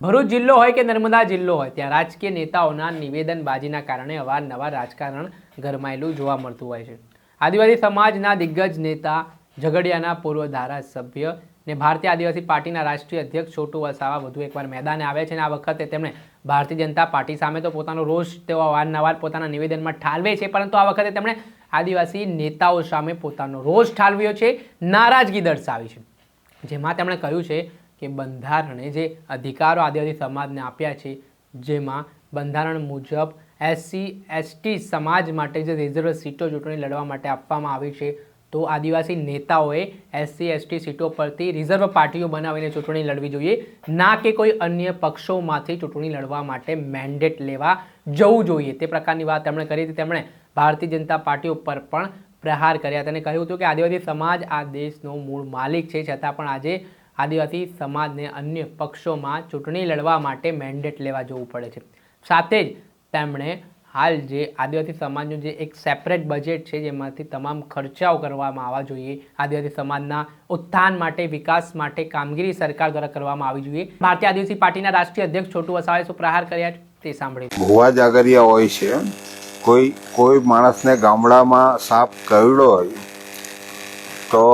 ભરૂચ જિલ્લો હોય કે નર્મદા જિલ્લો હોય, ત્યાં રાજકીય નેતાઓના નિવેદનબાજીના કારણે અવારનવાર રાજકારણ ગરમાયેલું જોવા મળતું હોય છે. આદિવાસી સમાજના દિગ્ગજ નેતા ઝઘડિયાના પૂર્વ ધારાસભ્ય ને ભારતીય આદિવાસી પાર્ટીના રાષ્ટ્રીય અધ્યક્ષ છોટુ વસાવા વધુ એકવાર મેદાને આવે છે અને આ વખતે તેમણે ભારતીય જનતા પાર્ટી સામે તો પોતાનો રોષ તેઓ અવારનવાર પોતાના નિવેદનમાં ઠાલવે છે, પરંતુ આ વખતે તેમણે આદિવાસી નેતાઓ સામે પોતાનો રોષ ઠાલવ્યો છે, નારાજગી દર્શાવી છે. જેમાં તેમણે કહ્યું છે કે બંધારણે જે અધિકારો આદિવાસી સમાજને આપ્યા છે, જેમાં બંધારણ મુજબ એસસી, એસટી સમાજ માટે જે રિઝર્વ સીટો ચૂંટણી લડવા માટે આપવામાં આવી છે, તો આદિવાસી નેતાઓએ એસસી, એસટી સીટો પરથી રિઝર્વ પાર્ટીઓ બનાવીને ચૂંટણી લડવી જોઈએ, ના કે કોઈ અન્ય પક્ષોમાંથી ચૂંટણી લડવા માટે મેન્ડેટ લેવા જવું જોઈએ. તે પ્રકારની વાત તેમણે કરી હતી. તેમણે ભારતીય જનતા પાર્ટી ઉપર પણ પ્રહાર કર્યા તેને કહ્યું હતું કે આદિવાસી સમાજ આ દેશનો મૂળ માલિક છે. છતાં પણ આજે આદિવાસી સમાજને અન્ય પક્ષોમાં ચૂંટણી લડવા માટે મેન્ડેટ લેવા જવું પડે છે. સાથે જ તેમણે હાલ જે આદિવાસી સમાજનું જે એક સેપરેટ બજેટ છે, જેમાંથી તમામ ખર્ચાઓ કરવામાં આવવા જોઈએ. આદિવાસી સમાજના ઉત્થાન માટે, વિકાસ માટે કામગીરી સરકાર દ્વારા કરવામાં આવવી જોઈએ. ભારતીય આદિવાસી પાર્ટીના રાષ્ટ્રીય અધ્યક્ષ છોટુ વસાવાએ શું પ્રહાર કર્યા છે તે સાંભળ્યું ભુવા જાગરિયા હોય છે, કોઈ કોઈ માણસને ગામડામાં સાપ કરડ્યો હોય, તો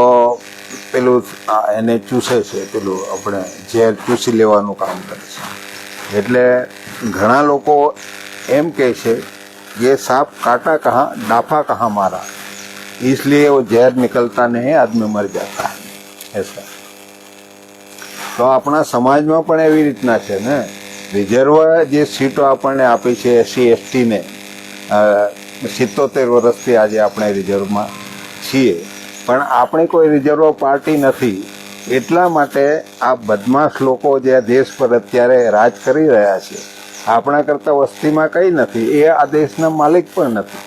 પેલું આ એને ચૂસે છે પેલું આપણે ઝેર ચૂસી લેવાનું કામ કરે છે એટલે ઘણા લોકો એમ કહે છે ये सांप काटा कहाँ डाफा कहाँ मारा इसलिए वो जहर निकलता नहीं आदमी मर जाता है ऐसा તો આપણા સમાજમાં પણ એવી રીતના છે ને રિઝર્વ જે સીટો આપણને આપી છે એસસી એસટીને સિત્તોતેર વર્ષથી આજે આપણે રિઝર્વમાં છીએ પણ આપણી કોઈ રિઝર્વ પાર્ટી નથી. એટલા માટે આ બદમાશ લોકો જે દેશ પર અત્યારે રાજ કરી રહ્યા છે, આપણા કરતાં વસ્તીમાં કંઈ નથી. એ આ દેશના માલિક પણ નથી.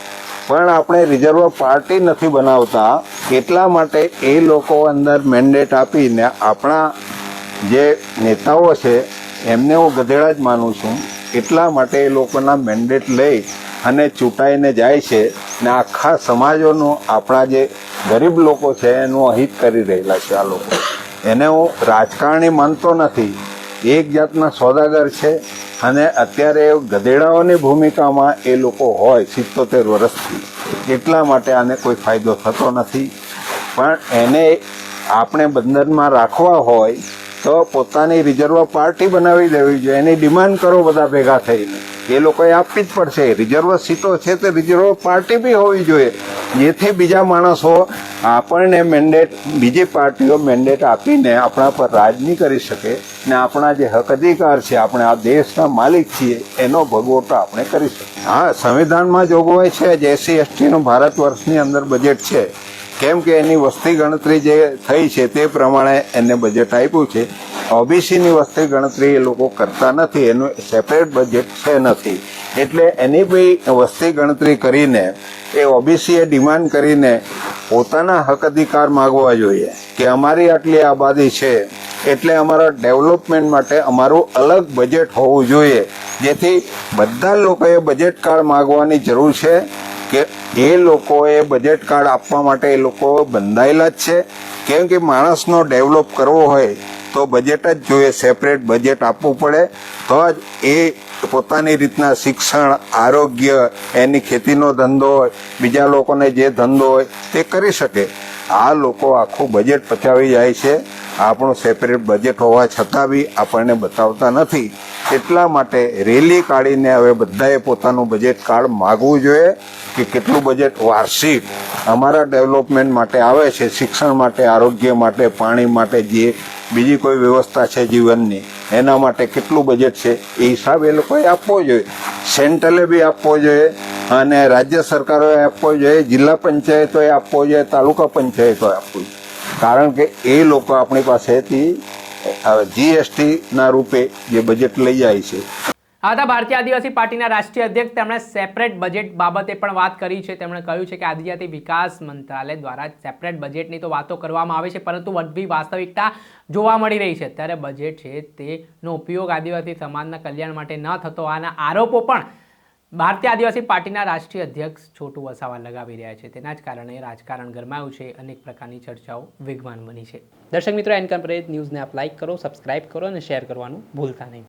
પણ આપણે રિઝર્વ પાર્ટી નથી બનાવતા. એટલા માટે એ લોકો અંદર મેન્ડેટ આપીને આપણા જે નેતાઓ છે, એમને હું ગધેડા જ માનું છું. એટલા માટે એ લોકોના મેન્ડેટ લઈ અને ચૂંટાઈને જાય છે. ને આખા સમાજોનું આપણા જે ગરીબ લોકો છે, એનું અહિત કરી રહેલા છે આ લોકો. એને હું રાજકારણી માનતો નથી. એક જાતના સોદાગર છે અને અત્યારે ગધેડાઓની ભૂમિકામાં એ લોકો હોય સિત્તોતેર વર્ષથી. એટલા માટે આને કોઈ ફાયદો થતો નથી. પણ એને આપણે બંધનમાં રાખવા હોય તો પોતાની રિઝર્વ પાર્ટી બનાવી દેવી જોઈએ. એની ડિમાન્ડ કરો બધા ભેગા થઈને. એ લોકોએ આપવી જ પડશે. રિઝર્વ સીટો છે તે રિઝર્વ પાર્ટી બી હોવી જોઈએ. જેથી બીજા માણસો આપણને મેન્ડેટ બીજી પાર્ટીઓ મેન્ડેટ આપીને આપણા પર રાજ નહીં કરી શકે ને આપણા જે હક અધિકાર છે, આપણે આ દેશના માલિક છીએ, એનો ભગવટો આપણે કરી શકીએ. હા, સંવિધાનમાં જોગવાઈ છે, જે એસસી, એસટીનું ભારત વર્ષની અંદર બજેટ છે. કેમ કે એની વસ્તી ગણતરી જે થઈ છે તે પ્રમાણે એને બજેટ આપ્યું છે. ઓબીસીની વસ્તી ગણતરી એ લોકો કરતા નથી, એનું સેપરેટ બજેટ છે નથી. એટલે એની બી વસ્તી ગણતરી કરીને એ ઓબીસીએ ડિમાન્ડ કરીને પોતાના હક અધિકાર માગવા જોઈએ કે અમારી આટલી આબાદી છે, એટલે અમારા ડેવલપમેન્ટ માટે અમારું અલગ બજેટ હોવું જોઈએ. જેથી બધા લોકોએ બજેટ કાર્ડ માગવાની જરૂર છે કે એ લોકોએ બજેટ કાર્ડ આપવા માટે એ લોકો બંધાયેલા જ છે. કેમ કે માણસનો ડેવલપ કરવો હોય તો બજેટ જ જોઈએ સેપરેટ બજેટ આપવું પડે. તો જ એ પોતાની રીતના શિક્ષણ, આરોગ્ય, એની ખેતીનો ધંધો હોય, બીજા લોકોને જે ધંધો હોય, તે કરી શકે. આ લોકો આખું બજેટ પચાવી જાય છે. આપણું સેપરેટ બજેટ હોવા છતાં બી આપણને બતાવતા નથી. એટલા માટે રેલી કાઢીને હવે બધાએ પોતાનું બજેટ કાર્ડ માગવું જોઈએ કે કેટલું બજેટ વાર્ષિક અમારા ડેવલપમેન્ટ માટે આવે છે, શિક્ષણ માટે, આરોગ્ય માટે, પાણી માટે, જે બીજી કોઈ વ્યવસ્થા છે જીવનની? એના માટે કેટલું બજેટ છે? એ હિસાબ એ લોકોએ આપવો જોઈએ. સેન્ટ્રલે બી આપવો જોઈએ અને રાજ્ય સરકારોએ આપવો જોઈએ, જિલ્લા પંચાયતોએ આપવો જોઈએ, તાલુકા પંચાયતોએ આપવું જોઈએ. કારણ કે એ લોકો આપણી પાસેથી જીએસટીના રૂપે જે બજેટ લઈ જાય છે આ હતા ભારતીય આદિવાસી પાર્ટીના રાષ્ટ્રીય અધ્યક્ષ તેમણે સેપરેટ બજેટ બાબતે પણ વાત કરી છે. તેમણે કહ્યું છે કે આદિજાતિ વિકાસ મંત્રાલય દ્વારા સેપરેટ બજેટની તો વાતો કરવામાં આવે છે, પરંતુ વધવી વાસ્તવિકતા જોવા મળી રહી છે. ત્યારે બજેટ છે તેનો ઉપયોગ આદિવાસી સમાજના કલ્યાણ માટે ન થતો. આના આરોપો પણ ભારતીય આદિવાસી પાર્ટીના રાષ્ટ્રીય અધ્યક્ષ છોટુ વસાવા લગાવી રહ્યા છે. તેના જ કારણે રાજકારણ ગરમાયું છે. અનેક પ્રકારની ચર્ચાઓ વેગવાન બની છે. દર્શક મિત્રો એનકમ ન્યૂઝને આપ લાઇક કરો સબસ્ક્રાઇબ કરો અને શેર કરવાનું ભૂલતા નહીં.